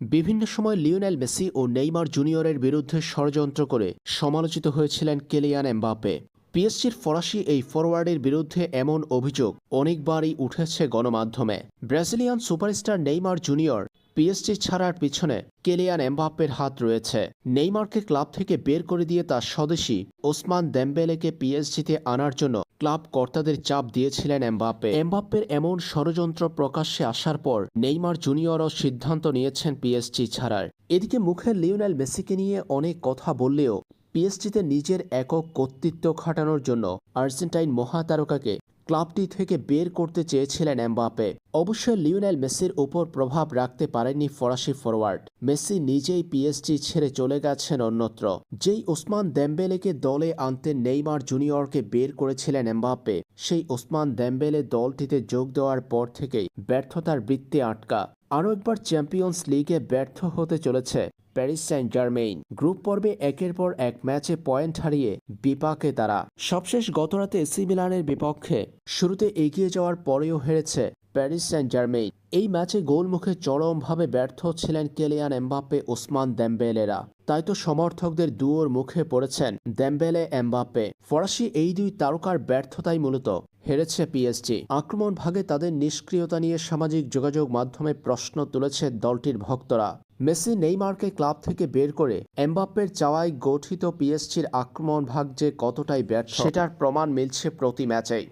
বিভিন্ন সময় Lionel Messi ও Neymar জুনিয়রের বিরুদ্ধে ষড়যন্ত্র করে সমালোচিত হয়েছিলেন কেলিয়ান এমবাপে পিএসজির ফরাসি এই ফরওয়ার্ডের বিরুদ্ধে এমন অভিযোগ অনেকবারই উঠেছে গণমাধ্যমে। Brazilian superstar Neymar junior PSG ছাড়ার পিছনে কেলিয়ান এমবাপ্পের হাত রয়েছে। নেইমারকে ক্লাব থেকে বের করে দিয়ে তার স্বদেশী ওসমান দেম্বেলেকে পিএসজিতে আনার জন্য ক্লাব কর্তাদের চাপ দিয়েছিলেন এমবাপ্পে। এমবাপ্পের এমন ষড়যন্ত্র প্রকাশ্যে আসার পর নেইমার জুনিয়রও সিদ্ধান্ত নিয়েছেন পিএসজি ছাড়ার। এদিকে মুখে লিওনেল মেসিকে নিয়ে অনেক কথা বললেও পিএসজিতে নিজের একক কর্তৃত্ব খাটানোর জন্য আর্জেন্টাইন মহাতারকাকে ক্লাবটি থেকে বের করতে চেয়েছিলেন এমবাপে অবশ্য লিওনেল মেসির উপর প্রভাব রাখতে পারেননি ফরাসি ফরওয়ার্ড মেসি নিজেই পিএসজি ছেড়ে চলে গেছেন অন্যত্র। যেই ওসমান দেম্বেলেকে দলে আনতে নেইমার জুনিয়রকে বের করেছিলেন এমবাপে সেই ওসমান দেম্বেলে দলটিতে যোগ দেওয়ার পর থেকেই ব্যর্থতার বৃত্তে আটকা। আরও একবার চ্যাম্পিয়ন্স লিগে ব্যর্থ হতে চলেছে প্যারিস সেন্ট জার্মেইন গ্রুপ পর্বে একের পর এক ম্যাচে পয়েন্ট হারিয়ে বিপাকে তারা। সবশেষ গতরাতে এসি মিলানের বিপক্ষে শুরুতে এগিয়ে যাওয়ার পরেও হেরেছে প্যারিস সেন্ট জার্মেইন এই ম্যাচে গোলমুখে চরমভাবে ব্যর্থ ছিলেন কেলিয়ান এমবাপ্পে ওসমান দেম্বেলেরা। তাই তো সমর্থকদের দুয়োর মুখে পড়েছেন দেম্বেলে এমবাপ্পে। ফরাসি এই দুই তারকার ব্যর্থতাই মূলত। হেরেছে পিএসজি। আক্রমণ ভাগে তাদের নিষ্ক্রিয়তা নিয়ে সামাজিক যোগাযোগ মাধ্যমে প্রশ্ন তুলেছে দলটির ভক্তরা। মেসি নেইমারকে ক্লাব থেকে বের করে এমবাপ্পের চাওয়ায় গঠিত পিএসজির আক্রমণ ভাগ যে কতটাই ব্যর্থ সেটার প্রমাণ মিলছে প্রতি ম্যাচেই।